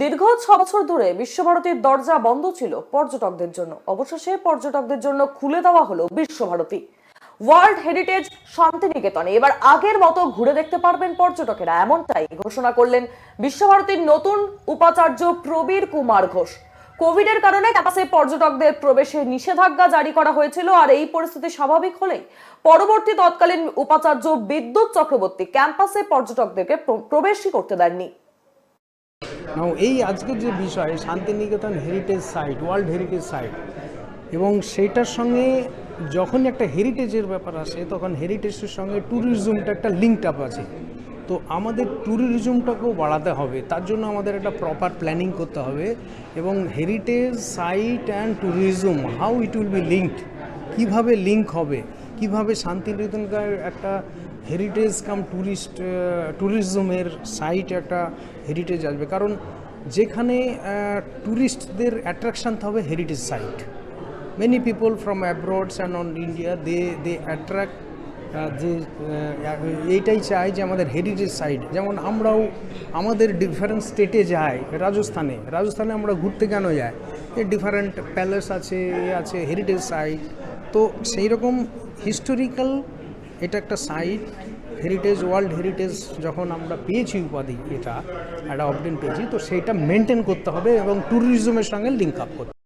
দীর্ঘ ছ বছর ধরে বিশ্বভারতীর দরজা বন্ধ ছিল পর্যটকদের জন্য। অবশেষে পর্যটকদের জন্য খুলে দেওয়া হলো বিশ্বভারতী। ওয়ার্ল্ড হেরিটেজ শান্তিনিকেতনে এবার আগের মতো ঘুরে দেখতে পারবেন পর্যটকেরা। এমনটাই ঘোষণা করলেন বিশ্বভারতীর নতুন উপাচার্য প্রবীর কুমার ঘোষ। কোভিডের কারণে ক্যাম্পাসে পর্যটকদের প্রবেশে নিষেধাজ্ঞা জারি করা হয়েছিল আর এই পরিস্থিতি স্বাভাবিক হলেই পরবর্তী তৎকালীন উপাচার্য বিদ্যুৎ চক্রবর্তী ক্যাম্পাসে পর্যটকদেরকে প্রবেশই করতে দেননি। নাও এই আজকের যে বিষয়, Santiniketan heritage site world heritage site এবং সেইটার সঙ্গে যখন একটা হেরিটেজের ব্যাপার আসে, তখন হেরিটেজের সঙ্গে ট্যুরিজমটা একটা লিঙ্ক আপ আছে। তো আমাদের ট্যুরিজমটাকেও বাড়াতে হবে। তার জন্য আমাদের একটা প্রপার প্ল্যানিং করতে হবে এবং heritage site and tourism how it will be linked কীভাবে লিঙ্ক হবে কীভাবে শান্তিনিকেতনকার একটা হেরিটেজ কাম ট্যুরিস্ট ট্যুরিজমের সাইট একটা হেরিটেজ আসবে। কারণ যেখানে ট্যুরিস্টদের অ্যাট্রাকশান হবে heritage site many people from abroads and on India they they attract যে এইটাই চাই যে আমাদের হেরিটেজ সাইট যেমন আমরাও আমাদের ডিফারেন্ট স্টেটে যাই, রাজস্থানে। রাজস্থানে আমরা ঘুরতে কেন যাই? ডিফারেন্ট প্যালেস আছে আছে হেরিটেজ সাইট তো সেই রকম হিস্টোরিক্যাল এটা একটা সাইট হেরিটেজ ওয়ার্ল্ড হেরিটেজ যখন আমরা পেয়েছি উপাধি, এটা একটা অবডিন পেয়েছি, তো সেইটা মেনটেন করতে হবে এবং ট্যুরিজমের সঙ্গে লিঙ্ক আপ করতে।